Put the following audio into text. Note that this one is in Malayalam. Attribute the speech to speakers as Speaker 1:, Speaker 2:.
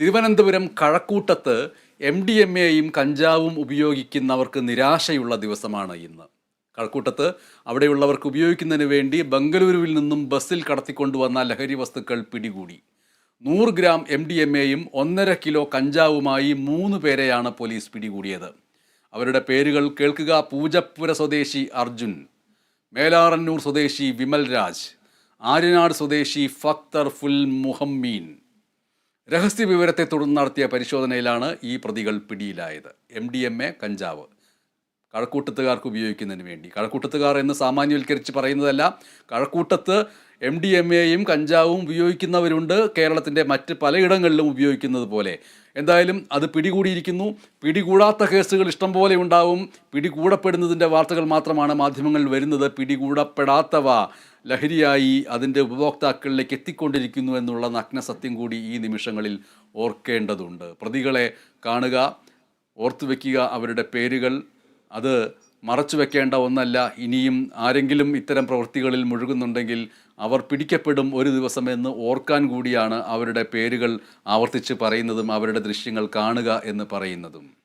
Speaker 1: തിരുവനന്തപുരം കഴക്കൂട്ടത്ത് എം ഡി എം എയും കഞ്ചാവും ഉപയോഗിക്കുന്നവർക്ക് നിരാശയുള്ള ദിവസമാണ് ഇന്ന്. കഴക്കൂട്ടത്ത് അവിടെയുള്ളവർക്ക് ഉപയോഗിക്കുന്നതിന് വേണ്ടി ബംഗളൂരുവിൽ നിന്നും ബസ്സിൽ കടത്തിക്കൊണ്ടുവന്ന ലഹരി വസ്തുക്കൾ പിടികൂടി. നൂറ് ഗ്രാം എം ഡി എം എയും ഒന്നര കിലോ കഞ്ചാവുമായി മൂന്ന് പേരെയാണ് പോലീസ് പിടികൂടിയത്. അവരുടെ പേരുകൾ കേൾക്കുക പൂജപ്പുര സ്വദേശി അർജുൻ മേലാറന്നൂർ സ്വദേശി വിമൽ രാജ് ആര്യനാട് സ്വദേശി ഫക്തർ ഫുൽ മുഹമ്മീൻ രഹസ്യ വിവരത്തെ തുടർന്ന് നടത്തിയ പരിശോധനയിലാണ് ഈ പ്രതികൾ പിടിയിലായത്. എം ഡി എം എ കഞ്ചാവ്. കഴക്കൂട്ടത്തുകാർക്ക് ഉപയോഗിക്കുന്നതിന് വേണ്ടി. കഴക്കൂട്ടത്തുകാർ എന്ന് സാമാന്യവൽക്കരിച്ച് പറയുന്നതല്ല കഴക്കൂട്ടത്ത് എം ഡി എം എയും കഞ്ചാവും ഉപയോഗിക്കുന്നവരുണ്ട്. കേരളത്തിന്റെ മറ്റ് പലയിടങ്ങളിലും ഉപയോഗിക്കുന്നത് പോലെ. എന്തായാലും അത് പിടികൂടിയിരിക്കുന്നു. പിടികൂടാത്ത കേസുകൾ ഇഷ്ടം പോലെ ഉണ്ടാവും. പിടികൂടപ്പെടുന്നതിന്റെ വാർത്തകൾ മാത്രമാണ് മാധ്യമങ്ങളിൽ വരുന്നത്. പിടികൂടപ്പെടാത്തവ. ലഹരിയായി അതിന്റെ ഉപഭോക്താക്കളിലേക്ക് എത്തിക്കൊണ്ടിരിക്കുന്നു എന്നുള്ള നഗ്ന സത്യം കൂടി ഈ നിമിഷങ്ങളിൽ ഓർക്കേണ്ടതുണ്ട്. പ്രതികളെ കാണുക ഓർത്തു വയ്ക്കുക അവരുടെ പേരുകൾ. അത് മറച്ചു വെക്കേണ്ട ഒന്നല്ല. ഇനിയും ആരെങ്കിലും ഇത്തരം പ്രവൃത്തികളിൽ മുഴുകുന്നുണ്ടെങ്കിൽ അവർ പിടിക്കപ്പെടും ഒരു ദിവസം എന്ന് ഓർക്കാൻ കൂടിയാണ് അവരുടെ പേരുകൾ ആവർത്തിച്ച് പറയുന്നതും അവരുടെ ദൃശ്യങ്ങൾ കാണുക എന്ന് പറയുന്നതും.